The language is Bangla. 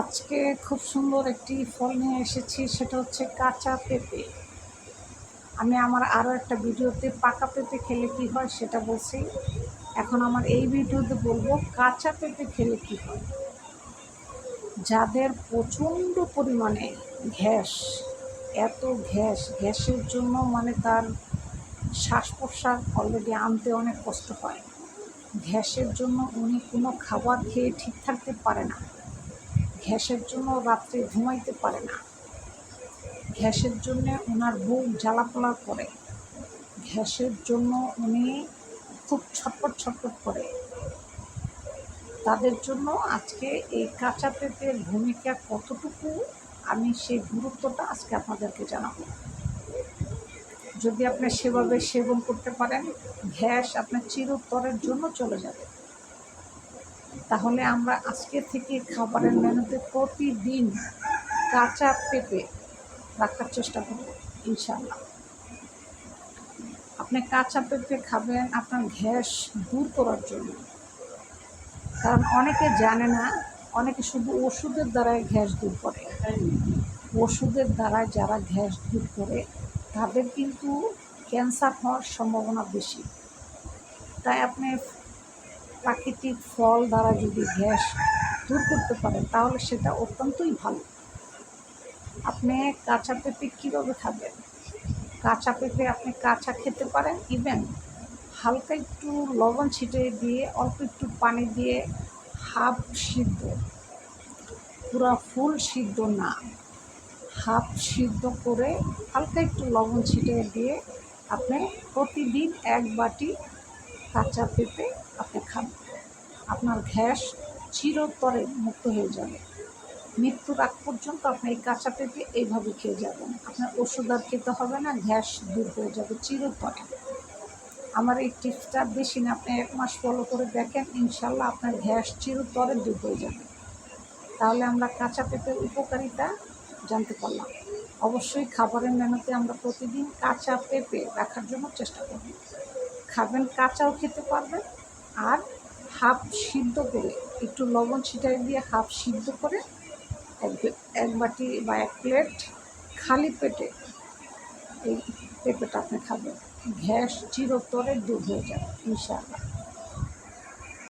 আজকে খুব সুন্দর একটি ফল নিয়ে এসেছি, সেটা হচ্ছে কাঁচা পেঁপে। আমি আমার আরও একটা ভিডিওতে পাকা পেঁপে খেলে কি হয় সেটা বলছি। এখন আমার এই ভিডিওতে বলব কাঁচা পেঁপে খেলে কি হয়। যাদের প্রচণ্ড পরিমাণে গ্যাস, এত গ্যাস, গ্যাসের জন্য মানে তার শ্বাস প্রশ্বাস অলরেডি আনতে অনেক কষ্ট হয়। গ্যাসের জন্য উনি কোনো খাবার খেয়ে ঠিক থাকতে পারে না। গ্যাসের জন্য রাত্রে ঘুমাইতে পারে না। ঘ্যাসের জন্য ওনার বুক জ্বালাপোলা করে। ঘ্যাসের জন্য উনি খুব ছটপট ছটপট করে। তাদের জন্য আজকে এই কাঁচা পেঁপের ভূমিকা কতটুকু? আমি সেই গুরুত্বটা আজকে আপনাদেরকে জানাব। যদি আপনি সেভাবে সেবন করতে পারেন গ্যাস আপনার চিরতরের জন্য চলে যাবে। তাহলে আমরা আজকে থেকে খাবারের মেনুতে প্রতিদিন কাঁচা পেঁপে রাখার চেষ্টা করব ইনশাল্লাহ আপনি কাঁচা পেঁপে খাবেন আপনার গ্যাস দূর করার জন্য। কারণ অনেকে জানে না, অনেকে শুধু ওষুধের দ্বারাই গ্যাস দূর করে। ওষুধের দ্বারাই যারা গ্যাস দূর করে, তাদের কিন্তু ক্যান্সার হওয়ার সম্ভাবনা বেশি। তাই আপনি প্রাকৃতিক ফল দ্বারা যদি গ্যাস দূর করতে পারেন তাহলে সেটা অত্যন্তই ভালো। আপনি কাঁচা পেঁপে কীভাবে খাবেন? কাঁচা পেঁপে আপনি কাঁচা খেতে পারেন ইভেন হালকা একটু লবণ ছিটিয়ে দিয়ে, অল্প একটু পানি দিয়ে হাফ সিদ্ধ, পুরো ফুল সিদ্ধ না। হাফ সিদ্ধ করে হালকা একটু লবণ ছিটিয়ে দিয়ে আপনি প্রতিদিন এক বাটি কাঁচা পেঁপে আপনি খান। আপনার গ্যাস চিরতরে মুক্ত হয়ে যাবে। মৃত্যুর আগ পর্যন্ত আপনি এই কাঁচা পেঁপে এইভাবে খেয়ে যাবেন। আপনার ওষুধ আর খেতে হবে না, গ্যাস দূর হয়ে যাবে চিরতরে। আমার এই টিপসটা বেশি না, আপনি এক মাস ফলো করে দেখেন ইনশাল্লাহ আপনার গ্যাস চিরতরে দূর হয়ে যাবে। তাহলে আমরা কাঁচা পেঁপের উপকারিতা জানতে পারলাম। অবশ্যই খাবারের মেনুতে আমরা প্রতিদিন কাঁচা পেঁপে রাখার জন্য চেষ্টা করব। খাবেন, কাঁচাও খেতে পারবেন। আর হাফ সিদ্ধ করে, একটু লবণ ছিটাই দিয়ে হাফ সিদ্ধ করে এক এক বাটি বা এক প্লেট খালি পেটে এই পেঁপেটা আপনি খাবেন। গ্যাস চিরতরে দূর হয়ে যাবে, ইনশাআল্লাহ।